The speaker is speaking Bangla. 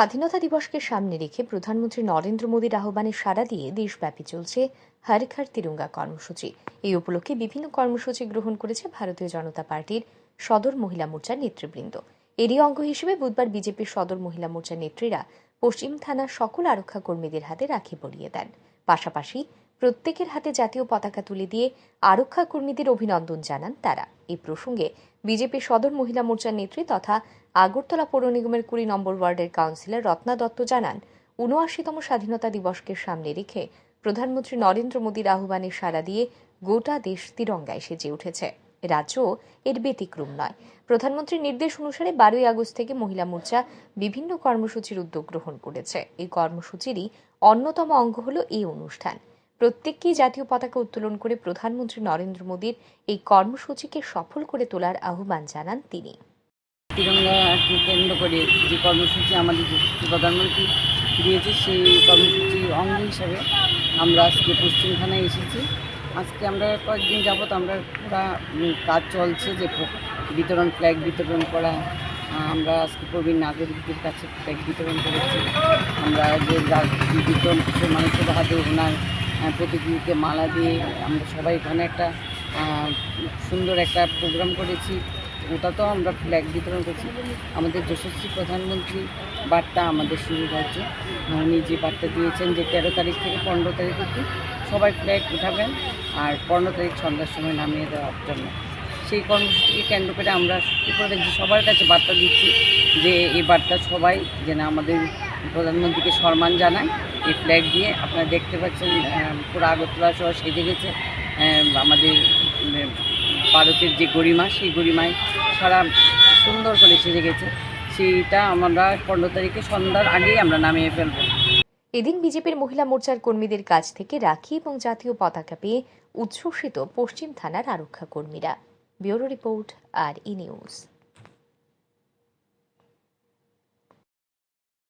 স্বাধীনতা দিবসকে সামনে রেখে প্রধানমন্ত্রী নরেন্দ্র মোদীর আহ্বানে সাড়া দিয়ে দেশব্যাপী চলছে হর ঘর তিরঙ্গা কর্মসূচি। এই উপলক্ষে বিভিন্ন কর্মসূচি গ্রহণ করেছে ভারতীয় জনতা পার্টির সদর মহিলা মোর্চার নেতৃবৃন্দ। এরই অঙ্গ হিসেবে বুধবার বিজেপির সদর মহিলা মোর্চার নেত্রীরা পশ্চিম থানার সকল আরক্ষা কর্মীদের হাতে রাখি পরিয়ে দেন। পাশাপাশি প্রত্যেকের হাতে জাতীয় পতাকা তুলে দিয়ে আরক্ষা কর্মীদের অভিনন্দন জানান তারা। এ প্রসঙ্গে বিজেপি সদর মহিলা মোর্চার নেত্রী তথা আগরতলা পৌর নিগমের কুড়ি নম্বর ওয়ার্ডের কাউন্সিলর রত্না দত্ত জানান উনআশিতম স্বাধীনতা দিবসকে সামনে রেখে প্রধানমন্ত্রী নরেন্দ্র মোদীর আহ্বানে সাড়া দিয়ে গোটা দেশ তিরঙ্গায় সেজে উঠেছে। রাজ্যও এর ব্যতিক্রম নয়। প্রধানমন্ত্রীর নির্দেশ অনুসারে বারোই আগস্ট থেকে মহিলা মোর্চা বিভিন্ন কর্মসূচির উদ্যোগ গ্রহণ করেছে। এই কর্মসূচিরই অন্যতম অঙ্গ হল এই অনুষ্ঠান। প্রত্যেককেই জাতীয় পতাকা উত্তোলন করে প্রধানমন্ত্রী নরেন্দ্র মোদীর এই কর্মসূচিকে সফল করে তোলার আহ্বান জানান তিনি। তিরঙ্গাকে কেন্দ্র করে যে কর্মসূচি আমাদের প্রধানমন্ত্রী দিয়েছে, সেই কর্মসূচির অঙ্গ হিসাবে আমরা আজকে পশ্চিম থানায় এসেছি। আজকে আমরা কয়েকদিন যাবত আমরা পুরা কাজ চলছে যে বিতরণ, ফ্ল্যাগ বিতরণ করা আমরা আজকে প্রবীণ নাগরিকদের কাছে ফ্ল্যাগ বিতরণ করেছি। আমরা যে বিতরণ মানুষের হাতে ওনার প্রতিকৃতিতে মালা দিয়ে আমরা সবাই এখানে একটা সুন্দর একটা প্রোগ্রাম করেছি। ওটাতেও আমরা ফ্ল্যাগ বিতরণ করছি। আমাদের যশস্বী প্রধানমন্ত্রী বার্তা আমাদের শুরু হয়েছে। উনি যে বার্তা দিয়েছেন যে তেরো তারিখ থেকে পনেরো তারিখ অবধি সবাই ফ্ল্যাগ উঠাবেন আর পনেরো তারিখ সন্ধ্যার সময় নামিয়ে দেওয়ার জন্য। সেই কর্মসূচিকে কেন্দ্র করে আমরা উপরে সবার কাছে বার্তা দিচ্ছি যে এই বার্তা সবাই যেন আমাদের প্রধানমন্ত্রীকে সম্মান জানায়। এই ফ্ল্যাগ দিয়ে আপনারা দেখতে পাচ্ছেন পুরো আগরতলা শহর সেজে গেছে। আমাদের ভারতের যে গরিমা, সেই গরিমায় সারা সুন্দর করে সেজে গেছে। সেইটা আমরা পনেরো তারিখে সন্ধ্যার আগেই আমরা নামিয়ে ফেলব। এদিন বিজেপির মহিলা মোর্চার কর্মীদের কাছ থেকে রাখি এবং জাতীয় পতাকা পেয়ে উচ্ছ্বসিত পশ্চিম থানার আরক্ষা কর্মীরা। Bureau report, R E news.